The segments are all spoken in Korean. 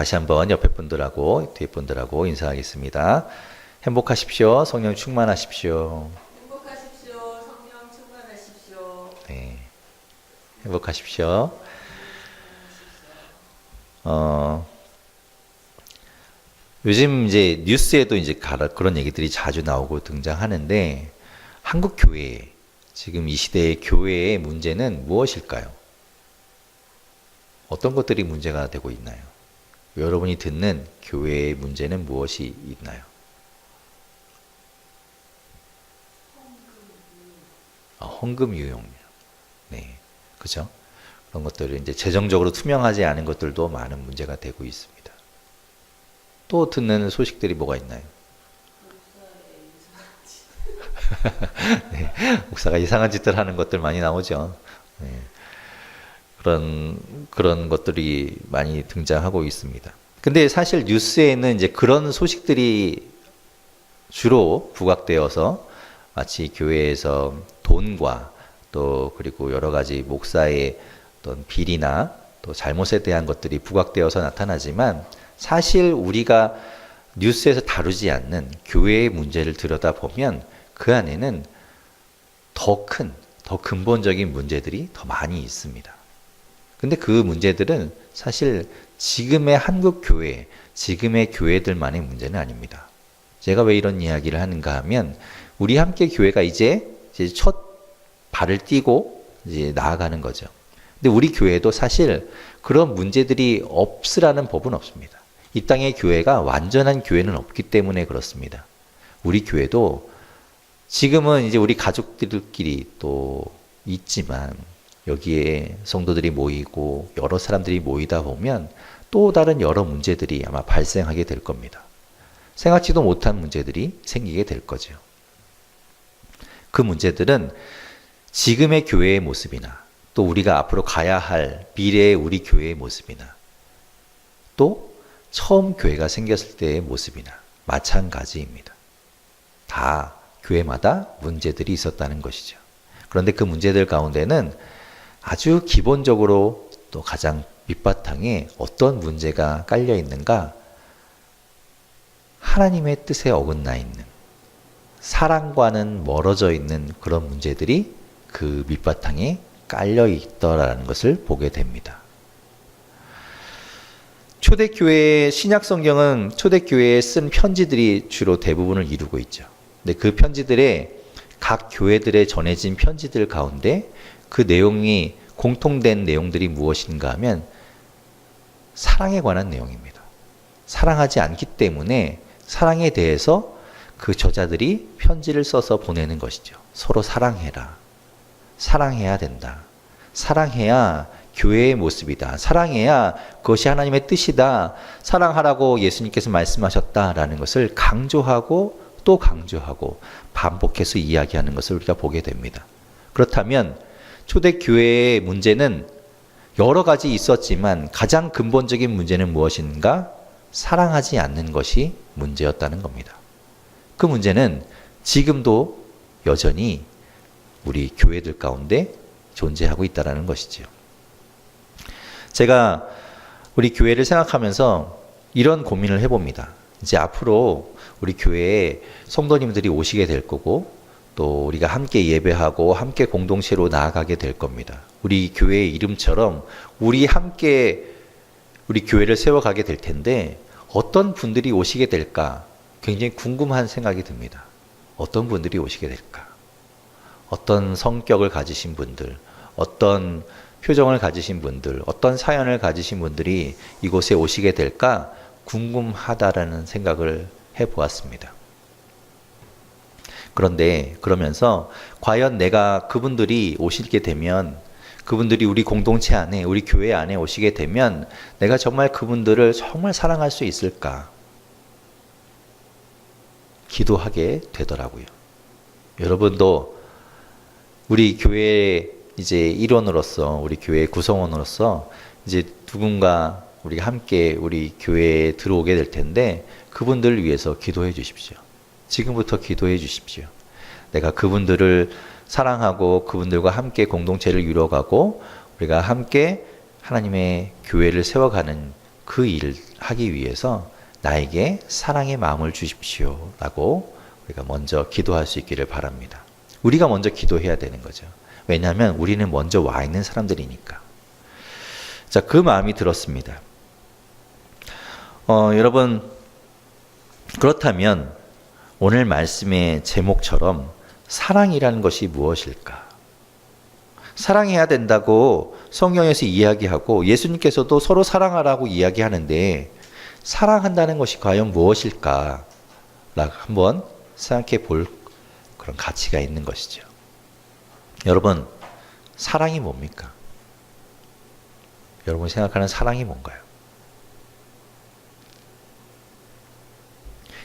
다시 한번 옆에 분들하고 뒤에 분들하고 인사하겠습니다. 행복하십시오. 성령 충만하십시오. 행복하십시오. 성령 충만하십시오. 네. 행복하십시오. 어, 요즘 이제 뉴스에도 이제 그런 얘기들이 자주 나오고 등장하는데 한국 교회 지금 이 시대의 교회의 문제는 무엇일까요? 어떤 것들이 문제가 되고 있나요? 여러분이 듣는 교회의 문제는 무엇이 있나요? 아, 헌금 유용료. 네. 그죠? 그런 것들을 이제 재정적으로 투명하지 않은 것들도 많은 문제가 되고 있습니다. 또 듣는 소식들이 뭐가 있나요? 네, 목사가 이상한 짓들 하는 것들 많이 나오죠. 네, 그런 그런 것들이 많이 등장하고 있습니다. 근데 사실 뉴스에는 이제 그런 소식들이 주로 부각되어서 마치 교회에서 돈과 또 그리고 여러 가지 목사의 어떤 비리나 또 잘못에 대한 것들이 부각되어서 나타나지만 사실 우리가 뉴스에서 다루지 않는 교회의 문제를 들여다보면 그 안에는 더 큰, 더 근본적인 문제들이 더 많이 있습니다. 근데 그 문제들은 사실 지금의 한국 교회, 지금의 교회들만의 문제는 아닙니다. 제가 왜 이런 이야기를 하는가 하면 우리 함께 교회가 이제, 이제 첫 발을 띄고 이제 나아가는 거죠. 근데 우리 교회도 사실 그런 문제들이 없으라는 법은 없습니다. 이 땅의 교회가 완전한 교회는 없기 때문에 그렇습니다. 우리 교회도 지금은 이제 우리 가족들끼리 또 있지만 여기에 성도들이 모이고 여러 사람들이 모이다 보면 또 다른 여러 문제들이 아마 발생하게 될 겁니다. 생각지도 못한 문제들이 생기게 될 거죠. 그 문제들은 지금의 교회의 모습이나 또 우리가 앞으로 가야 할 미래의 우리 교회의 모습이나 또 처음 교회가 생겼을 때의 모습이나 마찬가지입니다. 다 교회마다 문제들이 있었다는 것이죠. 그런데 그 문제들 가운데는 아주 기본적으로 또 가장 밑바탕에 어떤 문제가 깔려 있는가? 하나님의 뜻에 어긋나 있는 사랑과는 멀어져 있는 그런 문제들이 그 밑바탕에 깔려 있더라는 것을 보게 됩니다. 초대교회의 신약 성경은 초대교회에 쓴 편지들이 주로 대부분을 이루고 있죠. 근데 그 편지들에 각 교회들에 전해진 편지들 가운데 그 내용이 공통된 내용들이 무엇인가 하면 사랑에 관한 내용입니다. 사랑하지 않기 때문에 사랑에 대해서 그 저자들이 편지를 써서 보내는 것이죠. 서로 사랑해라. 사랑해야 된다. 사랑해야 교회의 모습이다. 사랑해야 그것이 하나님의 뜻이다. 사랑하라고 예수님께서 말씀하셨다라는 것을 강조하고 또 강조하고 반복해서 이야기하는 것을 우리가 보게 됩니다. 그렇다면 초대 교회의 문제는 여러 가지 있었지만 가장 근본적인 문제는 무엇인가? 사랑하지 않는 것이 문제였다는 겁니다. 그 문제는 지금도 여전히 우리 교회들 가운데 존재하고 있다라는 것이지요. 제가 우리 교회를 생각하면서 이런 고민을 해봅니다. 이제 앞으로 우리 교회에 성도님들이 오시게 될 거고 또 우리가 함께 예배하고 함께 공동체로 나아가게 될 겁니다. 우리 교회의 이름처럼 우리 함께 우리 교회를 세워가게 될 텐데 어떤 분들이 오시게 될까 굉장히 궁금한 생각이 듭니다. 어떤 분들이 오시게 될까? 어떤 성격을 가지신 분들, 어떤 표정을 가지신 분들, 어떤 사연을 가지신 분들이 이곳에 오시게 될까 궁금하다라는 생각을 해 보았습니다. 그런데 그러면서 과연 내가 그분들이 오시게 되면 그분들이 우리 공동체 안에, 우리 교회 안에 오시게 되면 내가 정말 그분들을 정말 사랑할 수 있을까? 기도하게 되더라고요. 여러분도 우리 교회 이제 일원으로서 우리 교회 구성원으로서 이제 누군가 우리가 함께 우리 교회에 들어오게 될 텐데 그분들을 위해서 기도해 주십시오. 지금부터 기도해 주십시오. 내가 그분들을 사랑하고 그분들과 함께 공동체를 이루어가고 우리가 함께 하나님의 교회를 세워가는 그 일을 하기 위해서 나에게 사랑의 마음을 주십시오. 라고 우리가 먼저 기도할 수 있기를 바랍니다. 우리가 먼저 기도해야 되는 거죠. 왜냐하면 우리는 먼저 와 있는 사람들이니까. 자, 그 마음이 들었습니다. 어, 여러분, 그렇다면 오늘 말씀의 제목처럼 사랑이라는 것이 무엇일까? 사랑해야 된다고 성경에서 이야기하고 예수님께서도 서로 사랑하라고 이야기하는데 사랑한다는 것이 과연 무엇일까? 라고 한번 생각해 볼 그런 가치가 있는 것이죠. 여러분, 사랑이 뭡니까? 여러분이 생각하는 사랑이 뭔가요?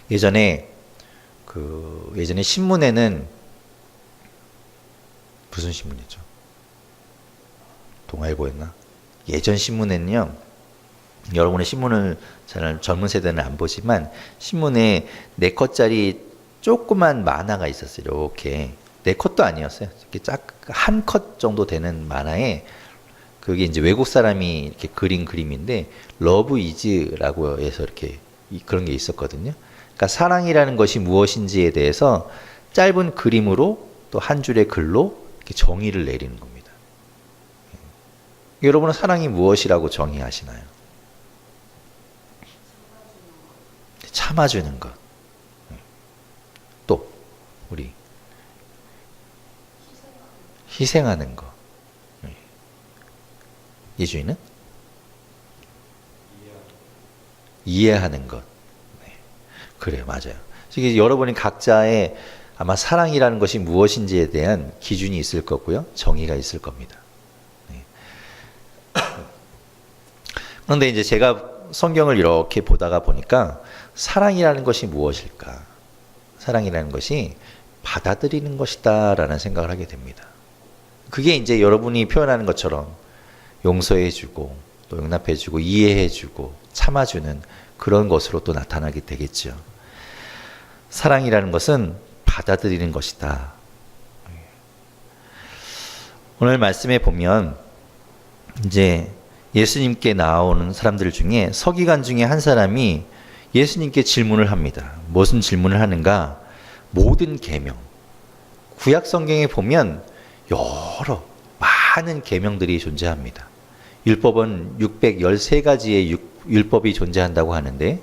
예전에 그 예전에 신문에는 무슨 신문이죠? 동아일보였나? 예전 신문에는요. 여러분의 신문을 잘 젊은 세대는 안 보지만 신문에 네 컷짜리 조그만 만화가 있었어요. 이렇게 네 컷도 아니었어요. 이렇게 짝한 컷 정도 되는 만화에 그게 이제 외국 사람이 이렇게 그린 그림인데 러브 이즈라고 해서 이렇게 이- 그런 게 있었거든요. 그러니까 사랑이라는 것이 무엇인지에 대해서 짧은 그림으로 또 한 줄의 글로 정의를 내리는 겁니다. 여러분은 사랑이 무엇이라고 정의하시나요? 참아주는 것. 또 우리 희생하는 것. 예주인은 이해하는 것. 네. 그래요, 맞아요. 이게 여러분이 각자의 아마 사랑이라는 것이 무엇인지에 대한 기준이 있을 거고요, 정의가 있을 겁니다. 네. 그런데 이제 제가 성경을 이렇게 보다가 보니까 사랑이라는 것이 무엇일까? 사랑이라는 것이 받아들이는 것이다라는 생각을 하게 됩니다. 그게 이제 여러분이 표현하는 것처럼 용서해주고 또 용납해주고 이해해주고 참아주는 그런 것으로 또 나타나게 되겠죠. 사랑이라는 것은 받아들이는 것이다. 오늘 말씀에 보면 이제 예수님께 나오는 사람들 중에 서기관 중에 한 사람이 예수님께 질문을 합니다. 무슨 질문을 하는가? 모든 계명. 구약 성경에 보면 여러 많은 계명들이 존재합니다. 율법은 613가지의 율법이 존재한다고 하는데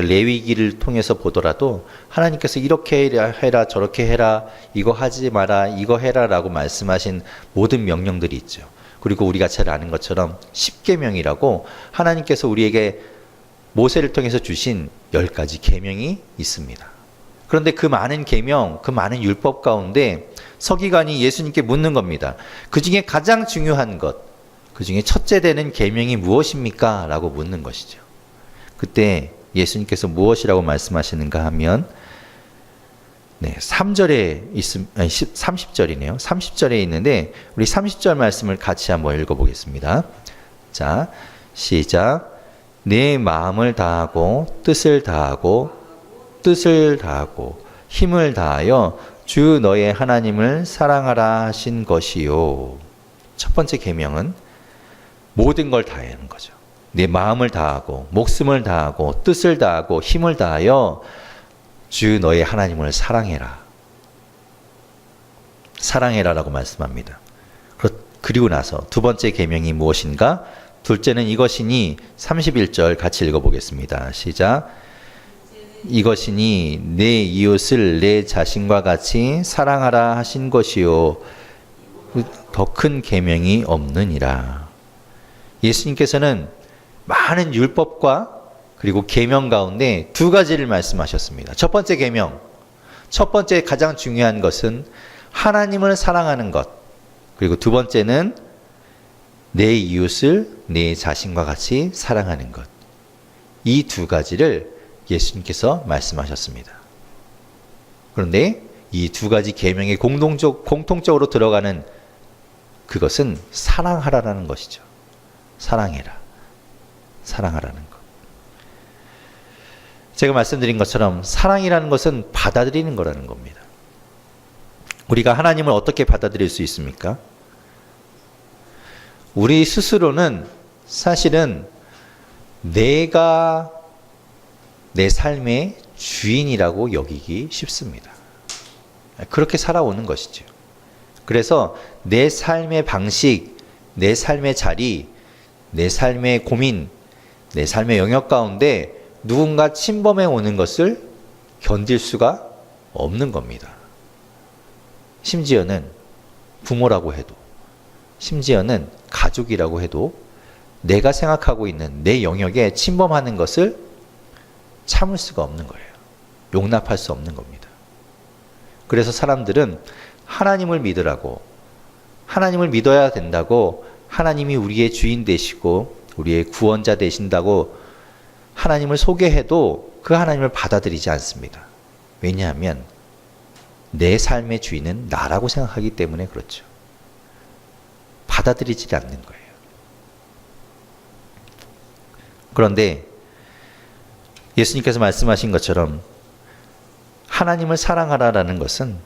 레위기를 통해서 보더라도 하나님께서 이렇게 해라 저렇게 해라 이거 하지 마라 이거 해라라고 말씀하신 모든 명령들이 있죠. 그리고 우리가 잘 아는 것처럼 십계명이라고 하나님께서 우리에게 모세를 통해서 주신 열 가지 계명이 있습니다. 그런데 그 많은 계명, 그 많은 율법 가운데 서기관이 예수님께 묻는 겁니다. 그 중에 가장 중요한 것, 그 중에 첫째 되는 계명이 무엇입니까? 라고 묻는 것이죠. 그때 예수님께서 무엇이라고 말씀하시는가 하면 네, 3절에 있음 아니 30절이네요. 30절에 있는데 우리 30절 말씀을 같이 한번 읽어 보겠습니다. 자, 시작. 내 마음을 다하고 뜻을 다하고 뜻을 다하고 힘을 다하여 주 너의 하나님을 사랑하라 하신 것이요. 첫 번째 계명은 모든 걸 다해야 하는 거죠. 내 마음을 다하고 목숨을 다하고 뜻을 다하고 힘을 다하여 주 너의 하나님을 사랑해라. 사랑해라라고 말씀합니다. 그리고 나서 두 번째 계명이 무엇인가? 둘째는 이것이니 31절 같이 읽어 보겠습니다. 시작. 이것이니 내 이웃을 내 자신과 같이 사랑하라 하신 것이요 더 큰 계명이 없느니라. 예수님께서는 많은 율법과 그리고 계명 가운데 두 가지를 말씀하셨습니다. 첫 번째 계명, 첫 번째 가장 중요한 것은 하나님을 사랑하는 것. 그리고 두 번째는 내 이웃을 내 자신과 같이 사랑하는 것. 이 두 가지를 예수님께서 말씀하셨습니다. 그런데 이 두 가지 계명의 공동적 공통적으로 들어가는 그것은 사랑하라라는 것이죠. 사랑해라. 사랑하라는 것. 제가 말씀드린 것처럼 사랑이라는 것은 받아들이는 거라는 겁니다. 우리가 하나님을 어떻게 받아들일 수 있습니까? 우리 스스로는 사실은 내가 내 삶의 주인이라고 여기기 쉽습니다. 그렇게 살아오는 것이죠. 그래서 내 삶의 방식, 내 삶의 자리, 내 삶의 고민, 내 삶의 영역 가운데 누군가 침범해 오는 것을 견딜 수가 없는 겁니다. 심지어는 부모라고 해도, 심지어는 가족이라고 해도 내가 생각하고 있는 내 영역에 침범하는 것을 참을 수가 없는 거예요. 용납할 수 없는 겁니다. 그래서 사람들은 하나님을 믿으라고, 하나님을 믿어야 된다고, 하나님이 우리의 주인 되시고, 우리의 구원자 되신다고 하나님을 소개해도 그 하나님을 받아들이지 않습니다. 왜냐하면 내 삶의 주인은 나라고 생각하기 때문에 그렇죠. 받아들이지 않는 거예요. 그런데 예수님께서 말씀하신 것처럼 하나님을 사랑하라라는 것은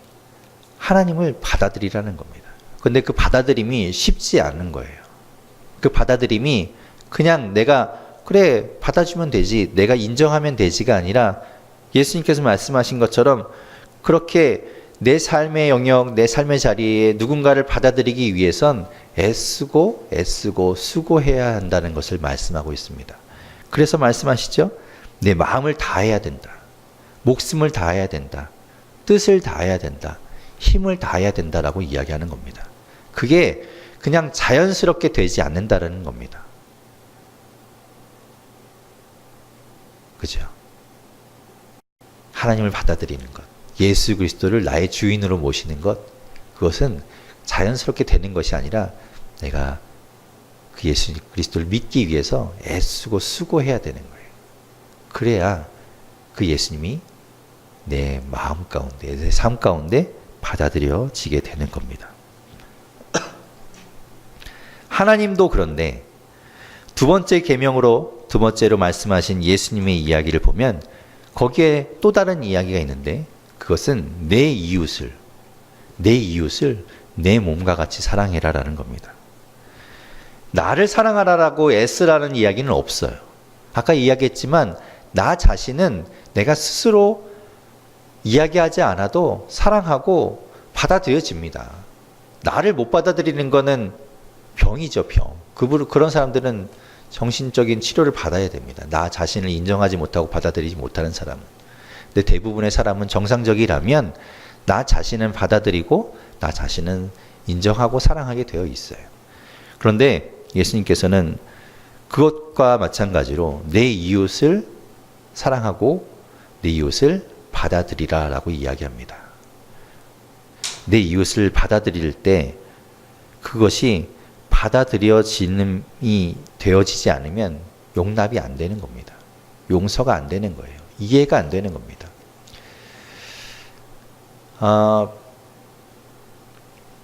하나님을 받아들이라는 겁니다. 근데 그 받아들임이 쉽지 않은 거예요. 그 받아들임이 그냥 내가 그래 받아주면 되지 내가 인정하면 되지가 아니라 예수님께서 말씀하신 것처럼 그렇게 내 삶의 영역 내 삶의 자리에 누군가를 받아들이기 위해선 애쓰고 애쓰고 수고해야 한다는 것을 말씀하고 있습니다. 그래서 말씀하시죠. 내 마음을 다해야 된다. 목숨을 다해야 된다. 뜻을 다해야 된다. 힘을 다해야 된다라고 이야기하는 겁니다. 그게 그냥 자연스럽게 되지 않는다라는 겁니다. 그죠? 하나님을 받아들이는 것, 예수 그리스도를 나의 주인으로 모시는 것, 그것은 자연스럽게 되는 것이 아니라 내가 그 예수 그리스도를 믿기 위해서 애쓰고 수고해야 되는 거예요. 그래야 그 예수님이 내 마음 가운데, 내 삶 가운데 받아들여지게 되는 겁니다. 하나님도 그런데 두 번째 계명으로 두 번째로 말씀하신 예수님의 이야기를 보면 거기에 또 다른 이야기가 있는데 그것은 내 이웃을 내 이웃을 내 몸과 같이 사랑해라라는 겁니다. 나를 사랑하라라고 애쓰라는 이야기는 없어요. 아까 이야기했지만 나 자신은 내가 스스로 이야기하지 않아도 사랑하고 받아들여집니다. 나를 못 받아들이는 거는 병이죠, 병. 그 그런 사람들은 정신적인 치료를 받아야 됩니다. 나 자신을 인정하지 못하고 받아들이지 못하는 사람은. 근데 대부분의 사람은 정상적이라면 나 자신은 받아들이고 나 자신은 인정하고 사랑하게 되어 있어요. 그런데 예수님께서는 그것과 마찬가지로 내 이웃을 사랑하고 내 이웃을 받아들이라 라고 이야기합니다. 내 이웃을 받아들일 때 그것이 받아들여짐이 되어지지 않으면 용납이 안 되는 겁니다. 용서가 안 되는 거예요. 이해가 안 되는 겁니다. 아,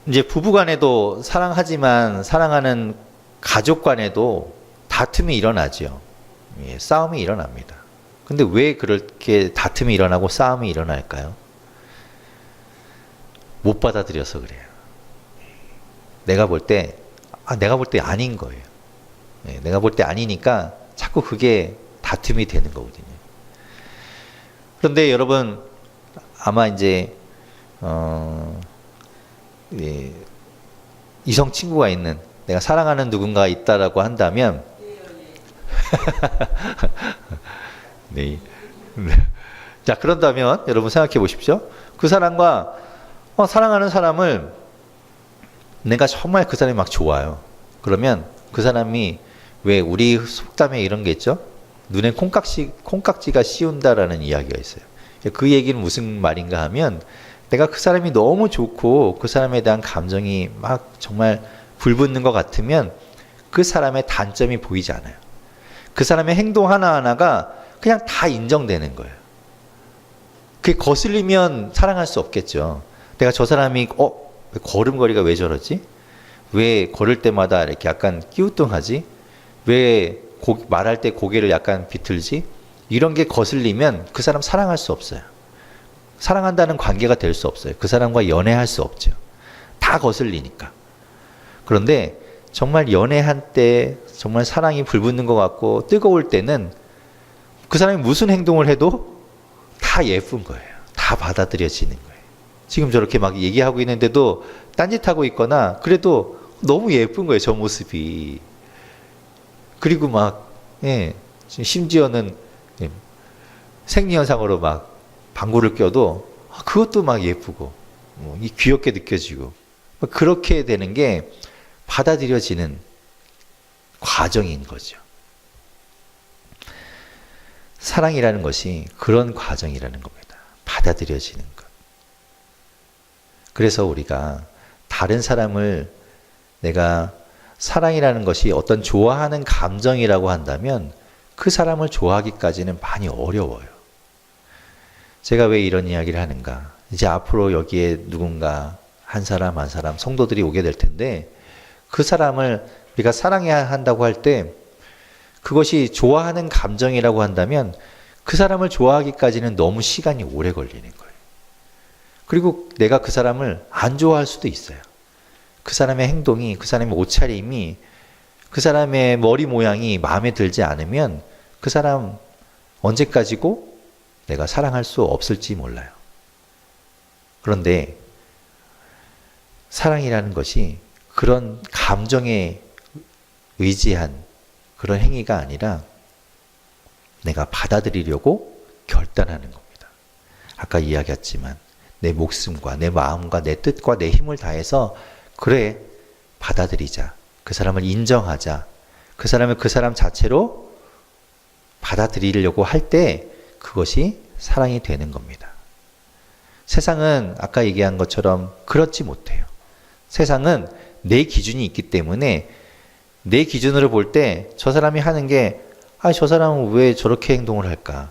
이제 부부 간에도 사랑하지만 사랑하는 가족 간에도 다툼이 일어나죠. 예, 싸움이 일어납니다. 근데 왜 그렇게 다툼이 일어나고 싸움이 일어날까요? 못 받아들여서 그래요. 내가 볼 때, 아, 내가 볼 때 아닌 거예요. 예, 내가 볼 때 아니니까 자꾸 그게 다툼이 되는 거거든요. 그런데 여러분, 아마 이제, 어, 예, 이성 친구가 있는, 내가 사랑하는 누군가가 있다라고 한다면, 네. 자, 그런다면 여러분 생각해 보십시오. 그 사람과 어, 사랑하는 사람을 내가 정말 그 사람이 막 좋아요. 그러면 그 사람이 왜 우리 속담에 이런 게 있죠? 눈에 콩깍지, 콩깍지가 씌운다라는 이야기가 있어요. 그 얘기는 무슨 말인가 하면 내가 그 사람이 너무 좋고 그 사람에 대한 감정이 막 정말 불붙는 것 같으면 그 사람의 단점이 보이지 않아요. 그 사람의 행동 하나하나가 그냥 다 인정되는 거예요. 그게 거슬리면 사랑할 수 없겠죠. 내가 저 사람이 어 걸음걸이가 왜 저러지? 왜 걸을 때마다 이렇게 약간 끼우뚱하지? 왜 고, 말할 때 고개를 약간 비틀지? 이런 게 거슬리면 그 사람 사랑할 수 없어요. 사랑한다는 관계가 될 수 없어요. 그 사람과 연애할 수 없죠. 다 거슬리니까. 그런데 정말 연애한 때 정말 사랑이 불붙는 것 같고 뜨거울 때는 그 사람이 무슨 행동을 해도 다 예쁜 거예요. 다 받아들여지는 거예요. 지금 저렇게 막 얘기하고 있는데도 딴짓하고 있거나 그래도 너무 예쁜 거예요. 저 모습이. 그리고 막, 예, 심지어는 예, 생리현상으로 막 방구를 껴도 아, 그것도 막 예쁘고 뭐, 이 귀엽게 느껴지고 뭐 그렇게 되는 게 받아들여지는 과정인 거죠. 사랑이라는 것이 그런 과정이라는 겁니다. 받아들여지는 것. 그래서 우리가 다른 사람을 내가 사랑이라는 것이 어떤 좋아하는 감정이라고 한다면 그 사람을 좋아하기까지는 많이 어려워요. 제가 왜 이런 이야기를 하는가? 이제 앞으로 여기에 누군가 한 사람 한 사람 성도들이 오게 될 텐데 그 사람을 우리가 사랑해야 한다고 할 때 그것이 좋아하는 감정이라고 한다면 그 사람을 좋아하기까지는 너무 시간이 오래 걸리는 거예요. 그리고 내가 그 사람을 안 좋아할 수도 있어요. 그 사람의 행동이, 그 사람의 옷차림이, 그 사람의 머리 모양이 마음에 들지 않으면 그 사람 언제까지고 내가 사랑할 수 없을지 몰라요. 그런데 사랑이라는 것이 그런 감정에 의지한 그런 행위가 아니라 내가 받아들이려고 결단하는 겁니다. 아까 이야기했지만 내 목숨과 내 마음과 내 뜻과 내 힘을 다해서 그래 받아들이자. 그 사람을 인정하자. 그 사람을 그 사람 자체로 받아들이려고 할 때 그것이 사랑이 되는 겁니다. 세상은 아까 얘기한 것처럼 그렇지 못해요. 세상은 내 기준이 있기 때문에 내 기준으로 볼 때 저 사람이 하는 게, 아, 저 사람은 왜 저렇게 행동을 할까?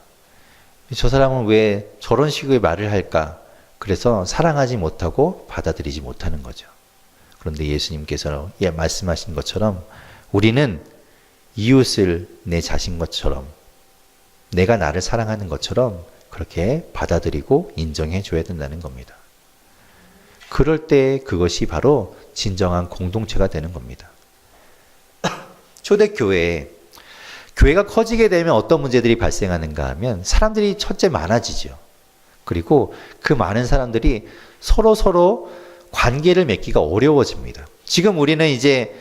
저 사람은 왜 저런 식의 말을 할까? 그래서 사랑하지 못하고 받아들이지 못하는 거죠. 그런데 예수님께서 예, 말씀하신 것처럼 우리는 이웃을 내 자신 것처럼 내가 나를 사랑하는 것처럼 그렇게 받아들이고 인정해 줘야 된다는 겁니다. 그럴 때 그것이 바로 진정한 공동체가 되는 겁니다. 초대교회에 교회가 커지게 되면 어떤 문제들이 발생하는가 하면 사람들이 첫째 많아지죠. 그리고 그 많은 사람들이 서로 서로 관계를 맺기가 어려워집니다. 지금 우리는 이제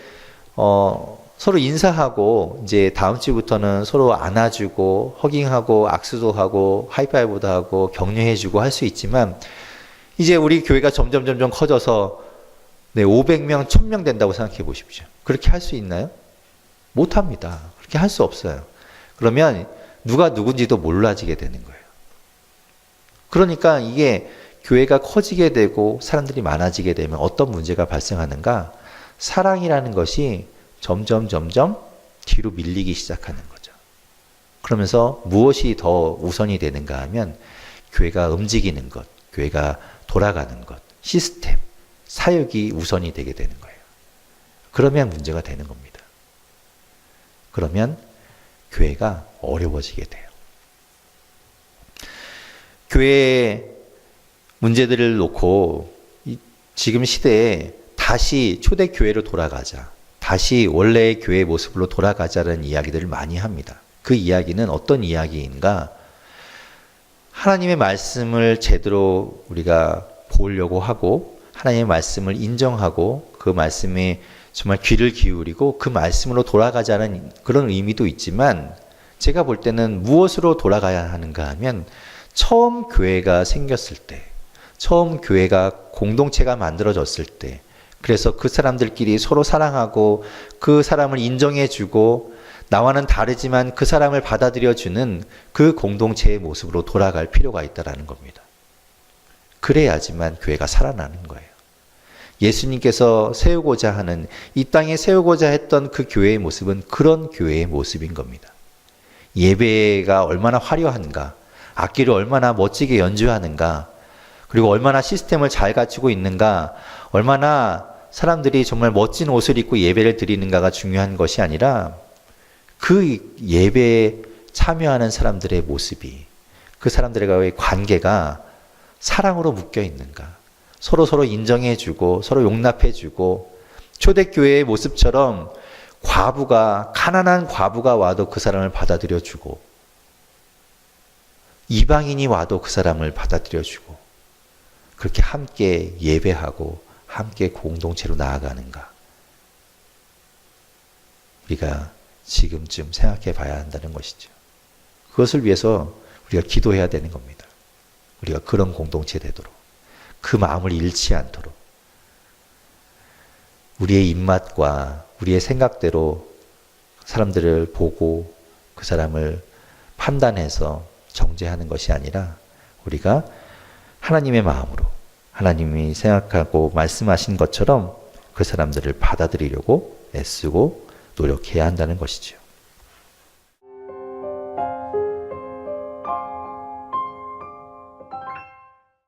어, 서로 인사하고 이제 다음 주부터는 서로 안아주고 허깅하고 악수도 하고 하이파이브도 하고 격려해주고 할 수 있지만 이제 우리 교회가 점점 점점 커져서 네, 500명, 1000명 된다고 생각해 보십시오. 그렇게 할 수 있나요? 못 합니다. 그렇게 할 수 없어요. 그러면 누가 누군지도 몰라지게 되는 거예요. 그러니까 이게 교회가 커지게 되고 사람들이 많아지게 되면 어떤 문제가 발생하는가? 사랑이라는 것이 점점 점점 뒤로 밀리기 시작하는 거죠. 그러면서 무엇이 더 우선이 되는가 하면 교회가 움직이는 것, 교회가 돌아가는 것, 시스템, 사역이 우선이 되게 되는 거예요. 그러면 문제가 되는 겁니다. 그러면 교회가 어려워지게 돼요. 교회의 문제들을 놓고 이 지금 시대에 다시 초대 교회로 돌아가자. 다시 원래의 교회 모습으로 돌아가자는 이야기들을 많이 합니다. 그 이야기는 어떤 이야기인가? 하나님의 말씀을 제대로 우리가 보려고 하고 하나님의 말씀을 인정하고 그 말씀에 정말 귀를 기울이고 그 말씀으로 돌아가자는 그런 의미도 있지만 제가 볼 때는 무엇으로 돌아가야 하는가 하면 처음 교회가 생겼을 때, 처음 교회가 공동체가 만들어졌을 때, 그래서 그 사람들끼리 서로 사랑하고 그 사람을 인정해주고 나와는 다르지만 그 사람을 받아들여주는 그 공동체의 모습으로 돌아갈 필요가 있다라는 겁니다. 그래야지만 교회가 살아나는 거예요. 예수님께서 세우고자 하는 이 땅에 세우고자 했던 그 교회의 모습은 그런 교회의 모습인 겁니다. 예배가 얼마나 화려한가, 악기를 얼마나 멋지게 연주하는가, 그리고 얼마나 시스템을 잘 갖추고 있는가, 얼마나 사람들이 정말 멋진 옷을 입고 예배를 드리는가가 중요한 것이 아니라 그 예배에 참여하는 사람들의 모습이 그 사람들과의 관계가 사랑으로 묶여 있는가, 서로 서로 인정해주고 서로 용납해주고 초대교회의 모습처럼 과부가 가난한 과부가 와도 그 사람을 받아들여 주고 이방인이 와도 그 사람을 받아들여 주고 그렇게 함께 예배하고 함께 공동체로 나아가는가 우리가 지금쯤 생각해 봐야 한다는 것이죠. 그것을 위해서 우리가 기도해야 되는 겁니다. 우리가 그런 공동체 되도록 그 마음을 잃지 않도록 우리의 입맛과 우리의 생각대로 사람들을 보고 그 사람을 판단해서 정죄하는 것이 아니라 우리가 하나님의 마음으로 하나님이 생각하고 말씀하신 것처럼 그 사람들을 받아들이려고 애쓰고 노력해야 한다는 것이죠.